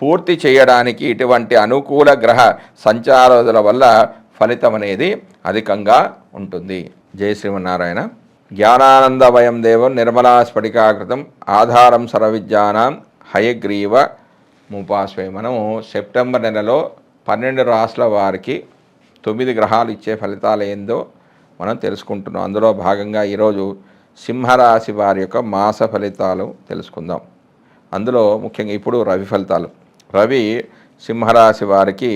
పూర్తి చేయడానికి ఇటువంటి అనుకూల గ్రహ సంచారాల వల్ల ఫలితం అనేది అధికంగా ఉంటుంది. జయ శ్రీమన్నారాయణ. జ్ఞానానందమయం దేవం నిర్మలా స్ఫటికాకృతం ఆధారం సర్వవిజ్ఞానం హయగ్రీవ ముపాస్వే మనము సెప్టెంబర్ నెలలో పన్నెండు రాసుల వారికి తొమ్మిది గ్రహాలు ఇచ్చే ఫలితాలు ఏందో మనం తెలుసుకుంటున్నాం. అందులో భాగంగా ఈరోజు సింహరాశి వారి యొక్క మాస ఫలితాలు తెలుసుకుందాం. అందులో ముఖ్యంగా ఇప్పుడు రవి ఫలితాలు. రవి సింహరాశి వారికి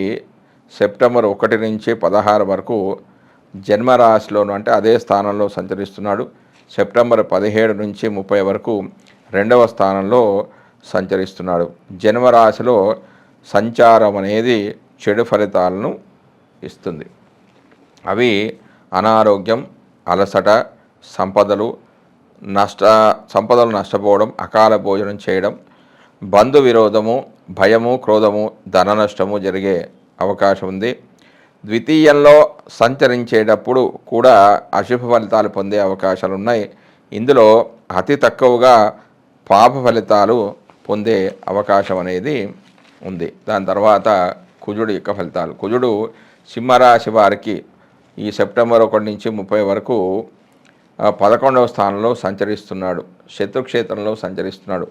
సెప్టెంబర్ ఒకటి నుంచి పదహారు వరకు జన్మరాశిలోను అంటే అదే స్థానంలో సంచరిస్తున్నాడు. సెప్టెంబర్ పదిహేడు నుంచి ముప్పై వరకు రెండవ స్థానంలో సంచరిస్తున్నాడు. జన్మరాశిలో సంచారం అనేది చెడు ఫలితాలను ఇస్తుంది. అవి అనారోగ్యం అలసట సంపదలు నష్ట సంపదలు నష్టపోవడం అకాల భోజనం చేయడం బంధు విరోధము భయము క్రోధము ధన నష్టము జరిగే అవకాశం ఉంది. ద్వితీయంలో సంచరించేటప్పుడు కూడా అశుభ ఫలితాలు పొందే అవకాశాలు ఉన్నాయి. ఇందులో అతి తక్కువగా పాప ఫలితాలు పొందే అవకాశం అనేది ఉంది. దాని తర్వాత కుజుడు యొక్క ఫలితాలు. కుజుడు సింహరాశి వారికి ఈ సెప్టెంబర్ ఒకటి నుంచి ముప్పై వరకు పదకొండవ స్థానంలో సంచరిస్తున్నాడు. శత్రుక్షేత్రంలో సంచరిస్తున్నాడు.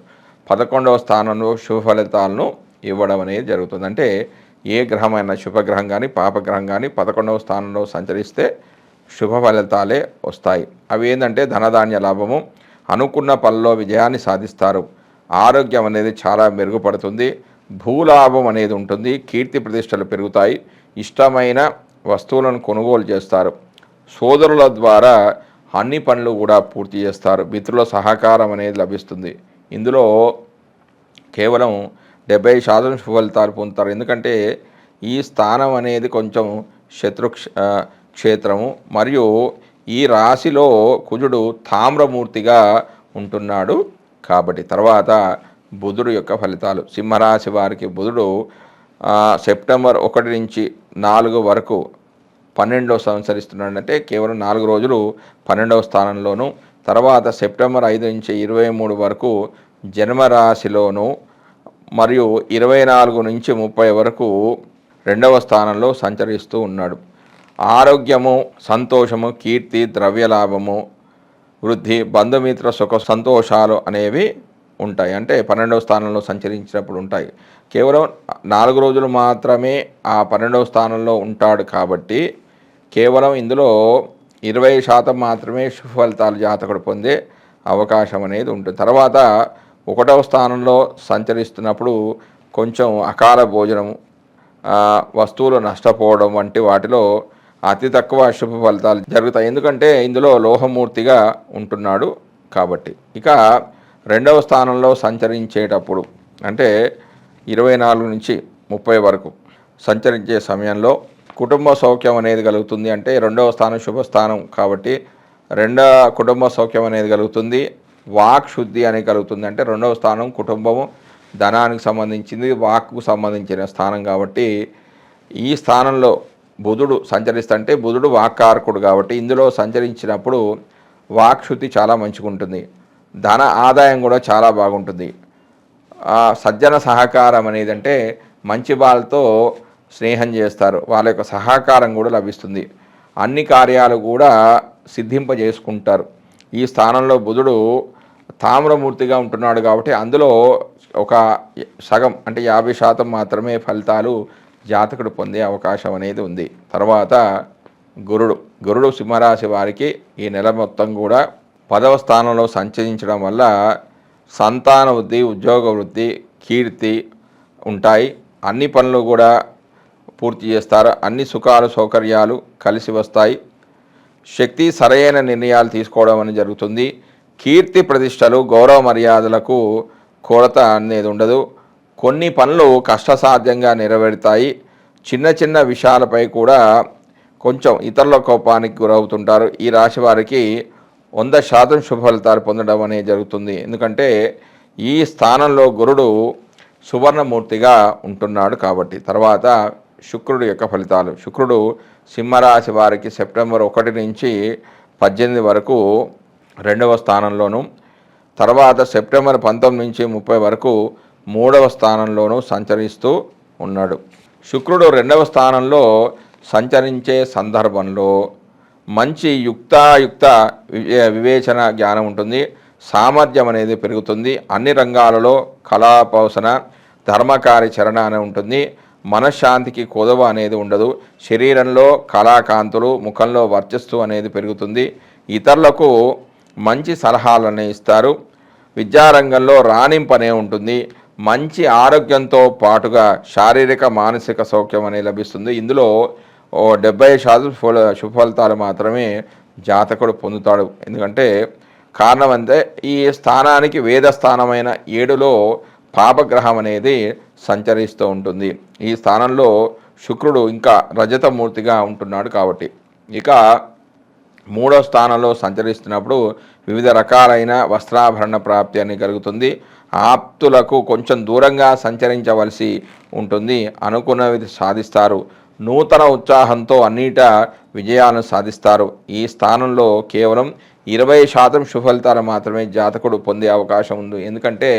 పదకొండవ స్థానంలో శుభ ఫలితాలను ఇవ్వడం అనేది జరుగుతుంది. అంటే ఏ గ్రహమైన శుభగ్రహం కానీ పాపగ్రహం కానీ పదకొండవ స్థానంలో సంచరిస్తే శుభ ఫలితాలే వస్తాయి. అవి ఏంటంటే ధనధాన్య లాభము అనుకున్న పనిలో విజయాన్ని సాధిస్తారు. ఆరోగ్యం అనేది చాలా మెరుగుపడుతుంది. భూలాభం అనేది ఉంటుంది. కీర్తి ప్రతిష్టలు పెరుగుతాయి. ఇష్టమైన వస్తువులను కొనుగోలు చేస్తారు. సోదరుల ద్వారా అన్ని పనులు కూడా పూర్తి చేస్తారు. మిత్రుల సహకారం అనేది లభిస్తుంది. ఇందులో కేవలం డెబ్బై శాతం ఫలితాలు పొందుతారు. ఎందుకంటే ఈ స్థానం అనేది కొంచెం శత్రు క్ష- క్షేత్రము. మరియు ఈ రాశిలో కుజుడు తామ్రమూర్తిగా ఉంటున్నాడు కాబట్టి తర్వాత బుధుడు యొక్క ఫలితాలు. సింహరాశి వారికి బుధుడు సెప్టెంబర్ ఒకటి నుంచి నాలుగు వరకు పన్నెండవ సంవత్సరిస్తున్నాడు అంటే కేవలం నాలుగు రోజులు పన్నెండవ స్థానంలోనూ తర్వాత సెప్టెంబర్ ఐదు నుంచి ఇరవై మూడు వరకు జన్మరాశిలోను మరియు ఇరవై నాలుగు నుంచి ముప్పై వరకు రెండవ స్థానంలో సంచరిస్తూ ఉన్నాడు. ఆరోగ్యము సంతోషము కీర్తి ద్రవ్యలాభము వృద్ధి బంధుమిత్ర సుఖ సంతోషాలు అనేవి ఉంటాయి. అంటే పన్నెండవ స్థానంలో సంచరించినప్పుడు ఉంటాయి. కేవలం నాలుగు రోజులు మాత్రమే ఆ పన్నెండవ స్థానంలో ఉంటాడు కాబట్టి కేవలం ఇందులో ఇరవై శాతం మాత్రమే శుభ ఫలితాలు జాతకుడు పొందే అవకాశం అనేది ఉంటుంది. తర్వాత ఒకటవ స్థానంలో సంచరిస్తున్నప్పుడు కొంచెం అకాల భోజనము వస్తువులు నష్టపోవడం వంటి వాటిలో అతి తక్కువ శుభ ఫలితాలు జరుగుతాయి. ఎందుకంటే ఇందులో లోహమూర్తిగా ఉంటున్నాడు కాబట్టి. ఇక రెండవ స్థానంలో సంచరించేటప్పుడు అంటే ఇరవై నాలుగు నుంచి ముప్పై వరకు సంచరించే సమయంలో కుటుంబ సౌఖ్యం అనేది కలుగుతుంది అంటే రెండవ స్థానం శుభస్థానం కాబట్టి రెండవ కుటుంబ సౌఖ్యం అనేది కలుగుతుంది వాక్ శుద్ధి అనేది కలుగుతుంది అంటే రెండవ స్థానం కుటుంబము ధనానికి సంబంధించింది వాక్కు సంబంధించిన స్థానం కాబట్టి ఈ స్థానంలో బుధుడు సంచరిస్తుంటే బుధుడు వాక్కారకుడు కాబట్టి ఇందులో సంచరించినప్పుడు వాక్శుద్ధి చాలా మంచిగా ఉంటుంది ధన ఆదాయం కూడా చాలా బాగుంటుంది. ఆ సజ్జన సహకారం అనేది అంటే మంచి వాళ్ళతో స్నేహం చేస్తారు. వాళ్ళ యొక్క సహకారం కూడా లభిస్తుంది. అన్ని కార్యాలు కూడా సిద్ధింపజేసుకుంటారు. ఈ స్థానంలో బుధుడు తామ్రమూర్తిగా ఉంటున్నాడు కాబట్టి అందులో ఒక సగం అంటే యాభై శాతం మాత్రమే ఫలితాలు జాతకుడు పొందే అవకాశం అనేది ఉంది. తర్వాత గురుడు. గురుడు సింహరాశి వారికి ఈ నెల మొత్తం కూడా పదవ స్థానంలో సంచరించడం వల్ల సంతాన వృద్ధి ఉద్యోగ వృద్ధి కీర్తి ఉంటాయి. అన్ని పనులు కూడా పూర్తి చేస్తారు? అన్ని సుఖాలు సౌకర్యాలు కలిసి వస్తాయి. శక్తి సరైన నిర్ణయాలు తీసుకోవడం అనేది జరుగుతుంది. కీర్తి ప్రతిష్టలు గౌరవ మర్యాదలకు కొరత అనేది ఉండదు. కొన్ని పనులు కష్టసాధ్యంగా నెరవేరుతాయి. చిన్న చిన్న విషయాలపై కూడా కొంచెం ఇతరుల కోపానికి గురవుతుంటారు. ఈ రాశి వారికి వంద శాతం శుభఫలితాలు పొందడం అనేది జరుగుతుంది. ఎందుకంటే ఈ స్థానంలో గురుడు సువర్ణమూర్తిగా ఉంటున్నాడు కాబట్టి. తర్వాత శుక్రుడు యొక్క ఫలితాలు. శుక్రుడు సింహరాశి వారికి సెప్టెంబర్ ఒకటి నుంచి పద్దెనిమిది వరకు రెండవ స్థానంలోను తర్వాత సెప్టెంబర్ పంతొమ్మిది నుంచి ముప్పై వరకు మూడవ స్థానంలోనూ సంచరిస్తూ ఉన్నాడు. శుక్రుడు రెండవ స్థానంలో సంచరించే సందర్భంలో మంచి యుక్తాయుక్త వివే- వివేచన జ్ఞానం ఉంటుంది. సామర్థ్యం అనేది పెరుగుతుంది. అన్ని రంగాలలో కళాపోషణ ధర్మకార్యచరణ అని ఉంటుంది. మనశ్శాంతికి కొదవ అనేది ఉండదు. శరీరంలో కళాకాంతులు ముఖంలో వర్చస్సు అనేది పెరుగుతుంది. ఇతరులకు మంచి సలహాలని ఇస్తారు. విద్యారంగంలో రాణింపనే ఉంటుంది. మంచి ఆరోగ్యంతో పాటుగా శారీరక మానసిక సౌఖ్యం అనేది లభిస్తుంది. ఇందులో ఓ డెబ్బై శాతం ఫల శుభ మాత్రమే జాతకుడు పొందుతాడు. ఎందుకంటే కారణం అంతే ఈ స్థానానికి వేద స్థానమైన ఏడులో పాపగ్రహం అనేది సంచరిస్తూ ఉంటుంది. ఈ స్థానంలో శుక్రుడు ఇంకా రజతమూర్తిగా ఉంటున్నాడు కాబట్టి. ఇక మూడో స్థానంలో సంచరిస్తున్నప్పుడు వివిధ రకాలైన వస్త్రాభరణ ప్రాప్తి అని కలుగుతుంది. ఆప్తులకు కొంచెం దూరంగా సంచరించవలసి ఉంటుంది అనుకున్నవి సాధిస్తారు. నూతన ఉత్సాహంతో అన్నిట విజయాలను సాధిస్తారు. ఈ స్థానంలో కేవలం ఇరవై శాతం సుఫలితాలు మాత్రమే జాతకుడు పొందే అవకాశం ఉంది. ఎందుకంటే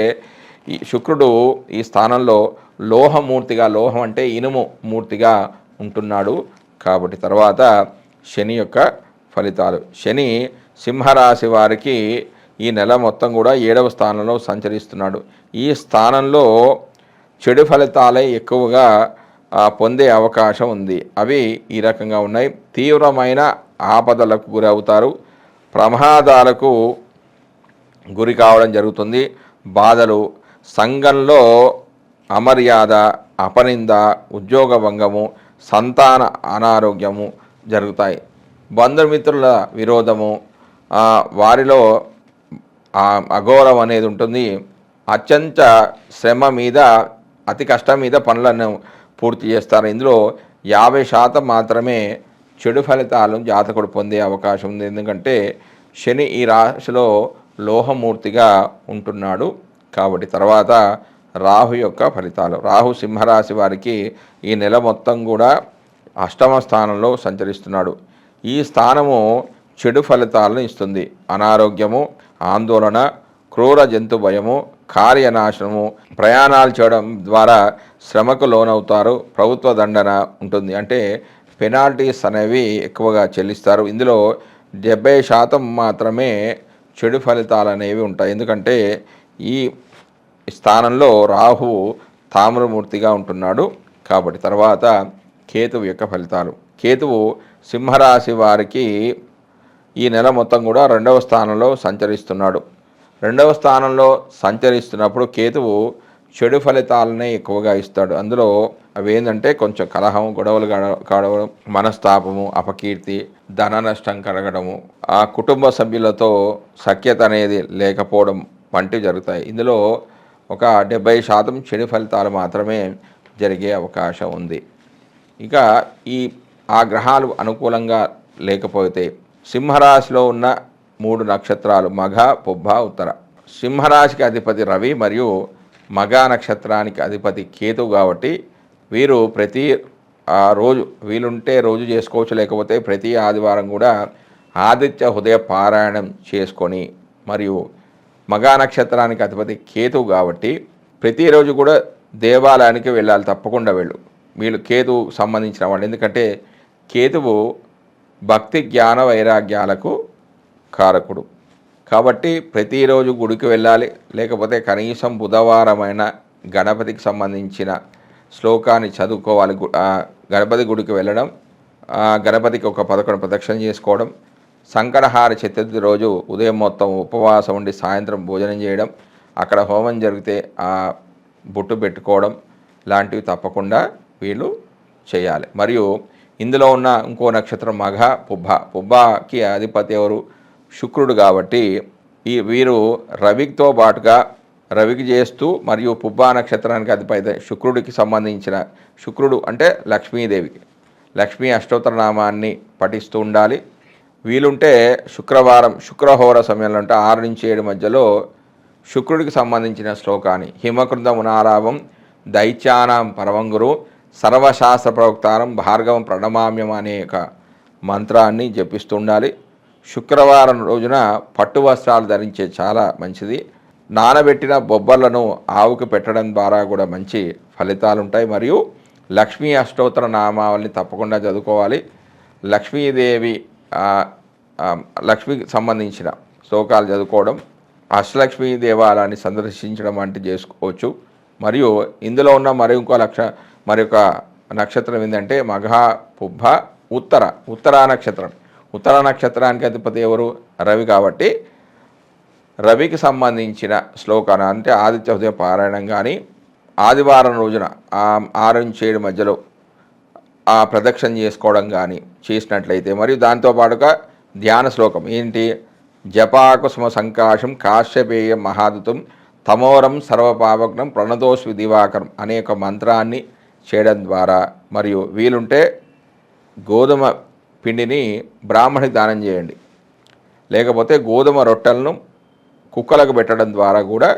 ఈ శుక్రుడు ఈ స్థానంలో లోహమూర్తిగా లోహం అంటే ఇనుము మూర్తిగా ఉంటున్నాడు. కాబట్టి తర్వాత శని యొక్క ఫలితాలు. శని సింహరాశి వారికి ఈ నెల మొత్తం కూడా ఏడవ స్థానంలో సంచరిస్తున్నాడు. ఈ స్థానంలో చెడు ఫలితాలే ఎక్కువగా పొందే అవకాశం ఉంది. అవి ఈ రకంగా ఉన్నాయి. తీవ్రమైన ఆపదలకు గురవుతారు. ప్రమాదాలకు గురి కావడం జరుగుతుంది. బాధలు సంఘంలో అమర్యాద అపనింద ఉద్యోగ భంగము సంతాన అనారోగ్యము జరుగుతాయి. బంధుమిత్రుల విరోధము వారిలో ఆ అఘోరం అనేది ఉంటుంది. అత్యంత శ్రమ మీద అతి కష్టం మీద పనులను పూర్తి చేస్తారు. ఇందులో యాభై శాతం మాత్రమే చెడు ఫలితాలను జాతకుడు పొందే అవకాశం ఉంది. ఎందుకంటే శని ఈ రాశిలో లోహమూర్తిగా ఉంటున్నాడు. కాబట్టి తర్వాత రాహు యొక్క ఫలితాలు. రాహు సింహరాశి వారికి ఈ నెల మొత్తం కూడా అష్టమ స్థానంలో సంచరిస్తున్నాడు. ఈ స్థానము చెడు ఫలితాలను ఇస్తుంది. అనారోగ్యము ఆందోళన క్రూర జంతు భయము కార్యనాశనము ప్రయాణాలు చేయడం ద్వారా శ్రమకు లోనవుతారు. ప్రభుత్వ దండన ఉంటుంది. అంటే పెనాల్టీస్ అనేవి ఎక్కువగా చెల్లిస్తారు. ఇందులో డెబ్బై శాతం మాత్రమే చెడు ఫలితాలు అనేవి ఉంటాయి. ఎందుకంటే ఈ స్థానంలో రాహు తామ్రమూర్తిగా ఉంటున్నాడు. కాబట్టి తర్వాత కేతువు యొక్క ఫలితాలు. కేతువు సింహరాశి వారికి ఈ నెల మొత్తం కూడా రెండవ స్థానంలో సంచరిస్తున్నాడు. రెండవ స్థానంలో సంచరిస్తున్నప్పుడు కేతువు చెడు ఫలితాలనే ఎక్కువగా ఇస్తాడు. అందులో అవి ఏంటంటే కొంచెం కలహం గొడవలు గడ- కావడం మనస్తాపము అపకీర్తి ధన నష్టం కలగడము ఆ కుటుంబ సభ్యులతో సఖ్యత అనేది లేకపోవడం వంటివి జరుగుతాయి. ఇందులో ఒక డెబ్బై శాతం చెడు ఫలితాలు మాత్రమే జరిగే అవకాశం ఉంది. ఇక ఈ ఆ గ్రహాలు అనుకూలంగా లేకపోతే సింహరాశిలో ఉన్న మూడు నక్షత్రాలు మఘ పుబ్బ ఉత్తర. సింహరాశికి అధిపతి రవి మరియు మఘ నక్షత్రానికి అధిపతి కేతు కాబట్టి వీరు ప్రతి ఆ రోజు వీలుంటే రోజు చేసుకోవచ్చు. లేకపోతే ప్రతి ఆదివారం కూడా ఆదిత్య హృదయ పారాయణం చేసుకొని మరియు మగా నక్షత్రానికి అధిపతి కేతువు కాబట్టి ప్రతిరోజు కూడా దేవాలయానికి వెళ్ళాలి తప్పకుండా వెళ్ళు. వీళ్ళు కేతువు సంబంధించిన వాళ్ళు. ఎందుకంటే కేతువు భక్తి జ్ఞాన వైరాగ్యాలకు కారకుడు. కాబట్టి ప్రతిరోజు గుడికి వెళ్ళాలి. లేకపోతే కనీసం బుధవారమైన గణపతికి సంబంధించిన శ్లోకాన్ని చదువుకోవాలి. గణపతి గుడికి వెళ్ళడం గణపతికి ఒక పదకొండు ప్రదక్షిణ చేసుకోవడం సంకరహార చతుర్థి రోజు ఉదయం మొత్తం ఉపవాసం ఉండి సాయంత్రం భోజనం చేయడం అక్కడ హోమం జరిగితే ఆ బుట్టు పెట్టుకోవడం లాంటివి తప్పకుండా వీళ్ళు చేయాలి. మరియు ఇందులో ఉన్న ఇంకో నక్షత్రం మఘ పుబ్బ. పుబ్బకి అధిపతి ఎవరు? శుక్రుడు కాబట్టి ఈ వీరు రవితో పాటుగా రవికి చేస్తూ మరియు పుబ్బా నక్షత్రానికి అధిపతి శుక్రుడికి సంబంధించిన శుక్రుడు అంటే లక్ష్మీదేవికి. లక్ష్మీ అష్టోత్తర నామాన్ని పఠిస్తూ ఉండాలి. వీలుంటే శుక్రవారం శుక్రహోర సమయంలో అంటే ఆరు నుంచి ఏడు మధ్యలో శుక్రుడికి సంబంధించిన శ్లోకాన్ని హిమకృతమునారావం దైత్యానాం పరమంగురు సర్వశాస్త్ర ప్రవక్తానం భార్గవం ప్రణమామ్యం అనే ఒక మంత్రాన్ని జపిస్తూ ఉండాలి శుక్రవారం రోజున పట్టు వస్త్రాలు ధరించే చాలా మంచిది. నానబెట్టిన బొబ్బర్లను ఆవుకు పెట్టడం ద్వారా కూడా మంచి ఫలితాలు ఉంటాయి మరియు లక్ష్మీ అష్టోత్తర నామావళిని తప్పకుండా చదువుకోవాలి. లక్ష్మీదేవి లక్ష్మికి సంబంధించిన శ్లోకాలు చదువుకోవడం అష్టలక్ష్మి దేవాలయాన్ని సందర్శించడం వంటి చేసుకోవచ్చు. మరియు ఇందులో ఉన్న మరి ఇంకో లక్ష మరి ఒక నక్షత్రం ఏంటంటే మఘ పుబ్బ ఉత్తర ఉత్తరా నక్షత్రం. ఉత్తర నక్షత్రానికి అధిపతి ఎవరు? రవి కాబట్టి రవికి సంబంధించిన శ్లోకాన్ని అంటే ఆదిత్య హృదయ పారాయణం కానీ ఆదివారం రోజున ఆరు నుంచి ఏడు మధ్యలో ఆ ప్రదక్షిణ చేసుకోవడం కానీ చేసినట్లయితే మరియు దాంతో పాటుగా ధ్యాన శ్లోకం ఏంటి? జపాకుసుమ సంకాశం కాశ్యపేయం మహాదుతం తమోరం సర్వపావగ్నం ప్రణతోస్వి దివాకరం అనే ఒక మంత్రాన్ని చేయడం ద్వారా మరియు వీలుంటే గోధుమ పిండిని బ్రాహ్మణికి దానం చేయండి. లేకపోతే గోధుమ రొట్టెలను కుక్కలకు పెట్టడం ద్వారా కూడా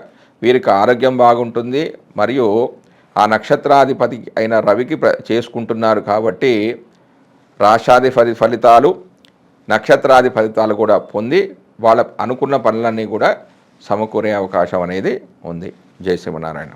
వీరికి ఆరోగ్యం బాగుంటుంది మరియు ఆ నక్షత్రాధిపతి అయిన రవికి చేసుకుంటున్నారు కాబట్టి రాశాది ఫలి ఫలితాలు నక్షత్రాది ఫలితాలు కూడా పొంది వాళ్ళ అనుకున్న పనులన్నీ కూడా సమకూరే అవకాశం అనేది ఉంది. జై శ్రీమనారాయణ